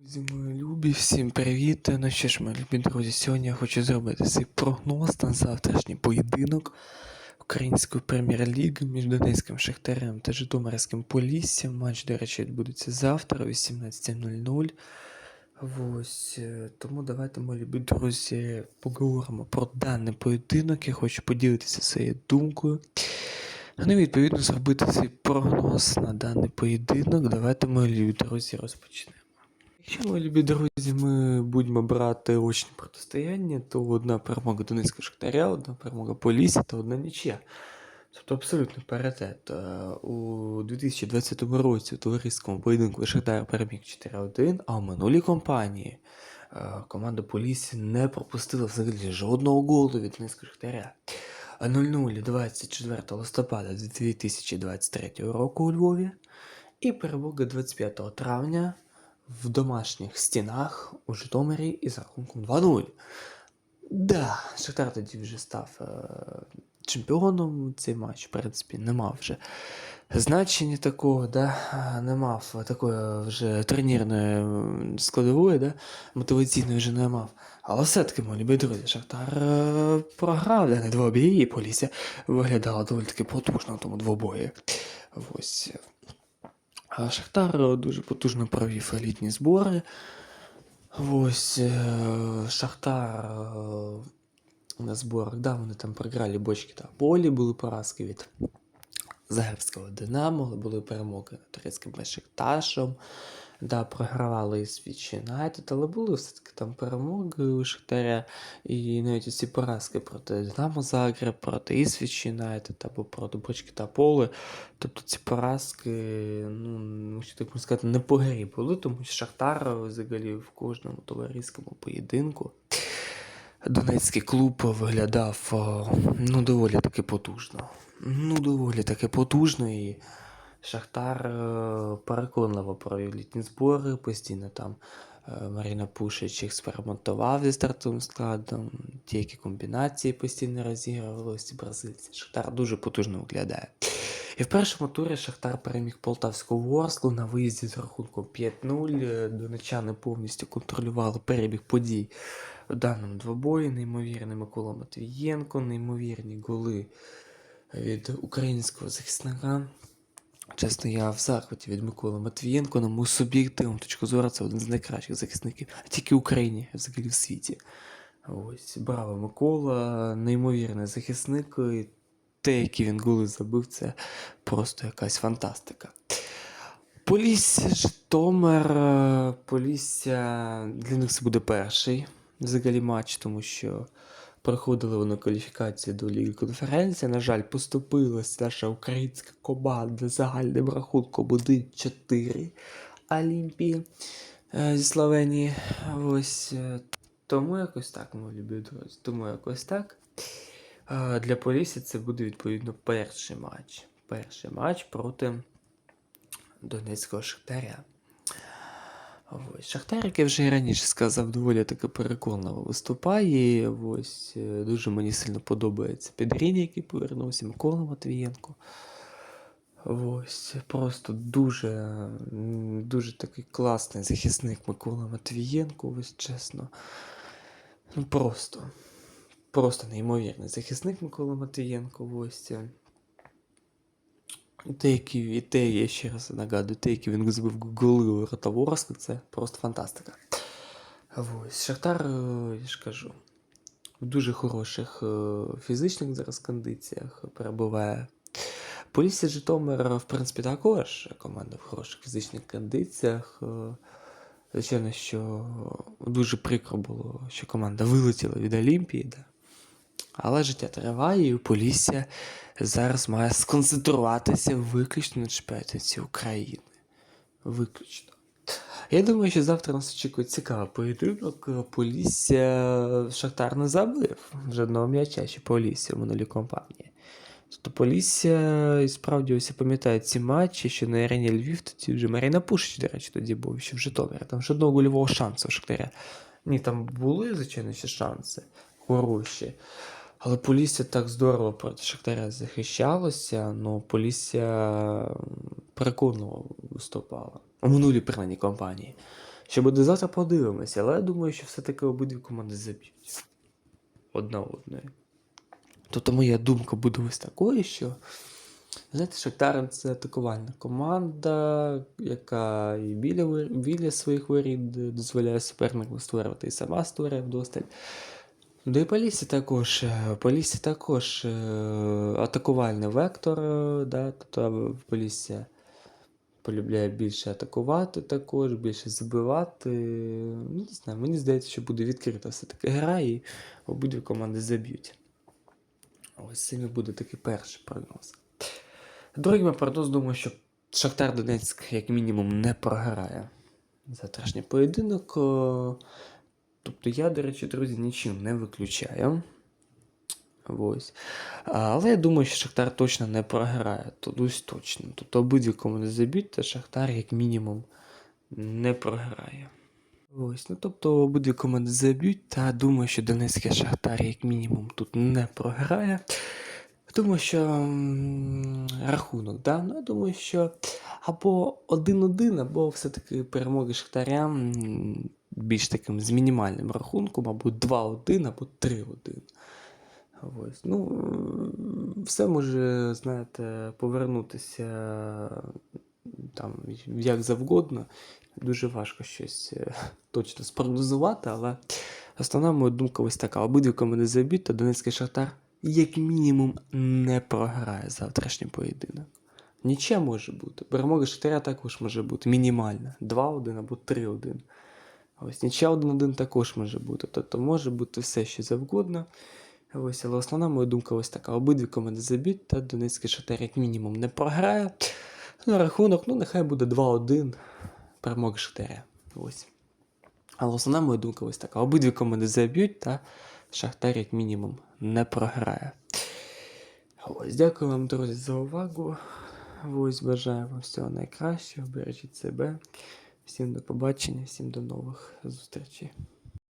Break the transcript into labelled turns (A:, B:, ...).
A: Друзі, мої любі, всім привіт. Ну що ж, мої любі друзі, сьогодні я хочу зробити свій прогноз на завтрашній поєдинок Української прем'єр-ліги між Донецьким Шахтарем та Житомирським Поліссям. Матч, до речі, відбудеться завтра о 18.00. Ось е, тому давайте, мої любі друзі, поговоримо про даний поєдинок. Я хочу поділитися своєю думкою. Ну і відповідно зробити свій прогноз на даний поєдинок. Давайте, мої любі друзі, розпочнемо. Якщо, мої любі друзі, ми будемо брати очні протистояння, то одна перемога Донецького Шахтаря, одна перемога Полісся та одна нічия. Тобто абсолютний паритет. Е, У 2020 році у товариському поєдинку Шахтар переміг 4-1, а у минулій кампанії е, команда Полісся не пропустила взагалі жодного голу від Донецького Шахтаря. 0-0 24 листопада 2023 року у Львові і перемога 25 травня в домашніх стінах у Житомирі із рахунком 2-0. Да, Шахтар тоді вже став е, чемпіоном. Цей матч, в принципі, не мав вже значення такого, да, не мав такої вже турнірної складової, да, мотиваційної вже не мав. Але все-таки, мої любі друзі, Шахтар е, програв даний двобій, і Полісся виглядала доволі таки потужно в тому двобої. Ось. Шахтар е, дуже потужно провів елітні збори. Ось е, Шахтар е, на зборах, да, вони там програли бочки та полі, були поразки від Загребського Динамо, були перемоги турецьким Бешикташем, да, програвали і Свіч Юнайтед, але були все-таки там перемоги у Шахтаря. І навіть ці поразки проти Динамо Загреб, проти Ісвіч Юнайтед або проти Бочки та Поли. Тобто ці поразки, ну, якщо так можна сказати, не по грі були, тому що Шахтар взагалі в кожному товариському поєдинку. Донецький клуб виглядав ну, доволі таки потужно. Ну, доволі таки потужно. І Шахтар е, переконливо провів літні збори, постійно там е, Маріна Пушич експериментував зі стартовим складом, деякі комбінації постійно розігрували ці бразильці. Шахтар дуже потужно виглядає. І в першому турі Шахтар переміг Полтавську Ворсклу на виїзді з рахунком 5-0. Е, Донечани повністю контролювали перебіг подій в даному двобої. Неймовірний Микола Матвієнко, неймовірні голи від українського захисника. Чесно, я в захваті від Миколи Матвієнко, на мою суб'єктивну точку зору, це один з найкращих захисників, а тільки в Україні, взагалі в світі. Ось, браво, Микола, неймовірний захисник. І те, які він голи забив, це просто якась фантастика. Полісся, Житомир, е, Полісся для них це буде перший взагалі матч, тому що проходили вони кваліфікацію до Ліги конференції. На жаль, поступилась наша українська команда загальним рахунком 1-4 Олімпії е, зі Словенії. Ось е, тому якось так, мої любі друзі. Тому якось так. Е, Для Полісся це буде відповідно перший матч. Перший матч проти Донецького Шахтаря. Ось. Як я вже і раніше сказав, доволі таки переконливо виступає. Ось е, дуже мені сильно подобається Підрін, який повернувся, Микола Матвієнко. Ось, просто дуже, дуже такий класний захисник Микола Матвієнко, ось чесно. Ну просто. Просто неймовірний захисник Микола Матвієнко. Ось. І те, я ще раз нагадую, те, які він забив голи у ворота це просто фантастика. Ось, Шахтар, е, я ж кажу, в дуже хороших е, фізичних зараз кондиціях перебуває. Полісся Житомир, в принципі, також команда в хороших фізичних кондиціях. Е, Звичайно, що дуже прикро було, що команда вилетіла від Олімпії. Да? Але життя триває, і у Полісся зараз має сконцентруватися виключно на чемпіонаті України. Виключно. Я думаю, що завтра нас очікує цікавий поєдинок. Полісся Шахтар не забив жодного м'яча ще Полісся в минулій компанії. Тобто Полісся і справді ось я пам'ятаю ці матчі, що на арені Львів тоді вже Маріна Пушич, до речі, тоді був ще в Житомирі. Там жодного гольового шансу у Шахтаря. Ні, там були, звичайно, ще шанси хороші. Але Полісся так здорово проти Шахтаря захищалося, ну Полісся переконливо виступала. У минулій принаймні кампанії. Що буде завтра, подивимося, але я думаю, що все-таки обидві команди заб'ють. Одна одної. Тобто моя думка буде ось такою, що знаєте, Шахтар це атакувальна команда, яка і біля, біля своїх воріт дозволяє супернику створювати і сама створює вдосталь. Да і Полісся також. е, Полісся також е, атакувальний вектор, е, да, тобто Полісся полюбляє більше атакувати також, більше забивати. Ну, не знаю, мені здається, що буде відкрита все-таки гра, і обидві команди заб'ють. Ось і буде такий перший прогноз. Другий прогноз, думаю, що Шахтар Донецьк, як мінімум, не програє завтрашній поєдинок. Тобто я, до речі, друзі, нічим не виключаю. Ось. Але я думаю, що Шахтар точно не програє. Тут ось точно. Тобто обидві команди заб'ють, та Шахтар, як мінімум, не програє. Ось, ну тобто обидві команди заб'ють, та думаю, що Донецький Шахтар, як мінімум, тут не програє. Думаю, що рахунок, да? ну, я думаю, що або 1-1, або все-таки перемоги Шахтаря м, більш таким з мінімальним рахунком, або 2-1, або 3-1. Ось. Ну, все може, знаєте, повернутися там як завгодно. Дуже важко щось е, точно спрогнозувати, але основна моя думка ось така. Обидві команди заб'ють, та Донецький Шахтар як мінімум не програє завтрашній поєдинок. Нічия може бути. Перемога Шахтаря також може бути мінімальна. 2-1 або 3-1. Ось нічия 1-1 також може бути. Тобто може бути все, що завгодно. Ось, але основна моя думка ось така. Обидві команди заб'ють, та Донецький Шахтар як мінімум не програє. Ну, рахунок, ну нехай буде 2-1. Перемога Шахтаря. Ось. Але основна моя думка ось така. Обидві команди заб'ють, та Шахтар як мінімум не програє. Ось, дякую вам, друзі, за увагу. Ось бажаю вам всього найкращого. Бережіть себе. Всім до побачення, всім до нових зустрічей.